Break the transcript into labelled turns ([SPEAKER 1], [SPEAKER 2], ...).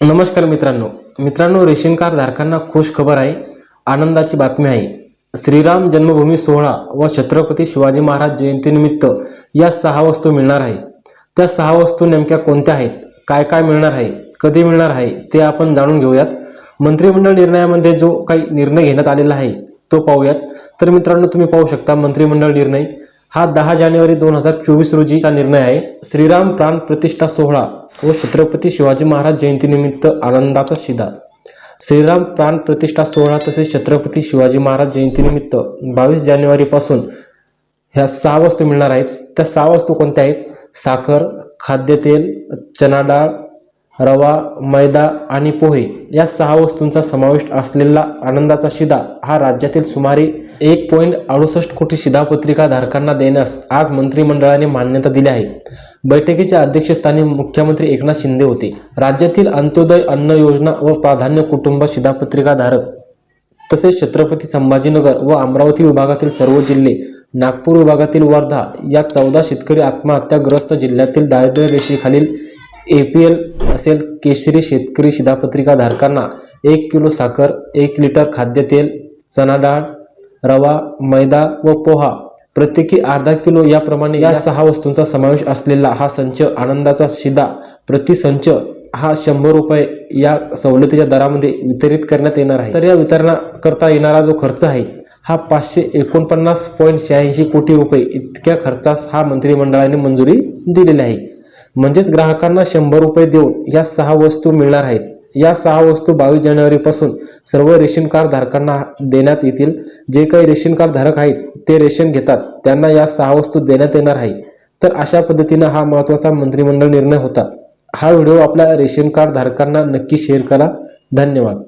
[SPEAKER 1] नमस्कार मित्रांनो. मित्रांनो रेशन कार्ड धारकांना खुश खबर आहे. आनंदाची बातमी आहे. श्रीराम जन्मभूमी सोहळा व छत्रपती शिवाजी महाराज जयंतीनिमित्त या सहा वस्तू मिळणार आहे. त्या सहा वस्तू नेमक्या कोणत्या आहेत? काय काय मिळणार आहे? कधी मिळणार आहे? ते आपण जाणून घेऊयात. मंत्रिमंडळ निर्णयामध्ये जो काही निर्णय घेण्यात आलेला आहे तो पाहूयात. तर मित्रांनो तुम्ही पाहू शकता मंत्रिमंडळ निर्णय. हा दहा जानेवारी दोन हजार चोवीस रोजीचा निर्णय आहे. श्रीराम प्राण प्रतिष्ठा सोहळा व छत्रपती शिवाजी महाराज जयंतीनिमित्त आनंदाचा शिदा. श्रीराम प्राण प्रतिष्ठा सोहळा तसेच छत्रपती शिवाजी महाराज जयंतीनिमित्त बावीस जानेवारीपासून ह्या सहा वस्तू मिळणार आहेत. त्या सहा वस्तू कोणत्या आहेत? साखर खाद्यतेल चना डाळ रवा मैदा आणि पोहे या सहा वस्तूंचा समावेश असलेला आनंदाचा शिदा हा राज्यातील सुमारे एक पॉईंट अडुसष्ट कोटी शिधापत्रिका धारकांना देण्यास आज मंत्रिमंडळाने मान्यता दिली आहे. बैठकीच्या अध्यक्षस्थानी मुख्यमंत्री एकनाथ शिंदे होते. राज्यातील अंत्योदय अन्न योजना व प्राधान्य कुटुंब शिधापत्रिका धारक तसेच छत्रपती संभाजीनगर व अमरावती विभागातील सर्व जिल्हे नागपूर विभागातील वर्धा या चौदा शेतकरी आत्महत्याग्रस्त जिल्ह्यातील दारिद्र्य रेषेखालील ए पी एल असेल केशरी शेतकरी शिधापत्रिका धारकांना एक किलो साखर एक लिटर खाद्यतेल चना डाळ रवा मैदा व पोहा प्रत्येकी अर्धा किलो याप्रमाणे या सहा वस्तूंचा समावेश असलेला हा संच आनंदाचा शिदा प्रति संच हा शंभर रुपये या सवलतीच्या दरामध्ये वितरित करण्यात येणार आहे. तर या वितरणाकरता येणारा जो खर्च आहे हा पाचशे एकोणपन्नास पॉईंट शहाऐंशी कोटी रुपये इतक्या खर्चास हा मंत्रिमंडळाने मंजुरी दिलेली आहे. म्हणजेच ग्राहकांना शंभर रुपये देऊन या सहा वस्तू मिळणार आहेत. या सहा वस्तू बावीस जानेवारीपासून सर्व रेशन कार्ड धारकांना देण्यात येतील. जे काही रेशन कार्ड धारक आहेत ते रेशन घेतात. त्यांना या सहा वस्तू देण्यात येणार आहे तर अशा पद्धतीनं हा महत्त्वाचा मंत्रिमंडळ निर्णय होता. हा व्हिडिओ आपल्या रेशन कार्ड धारकांना नक्की शेअर करा. धन्यवाद.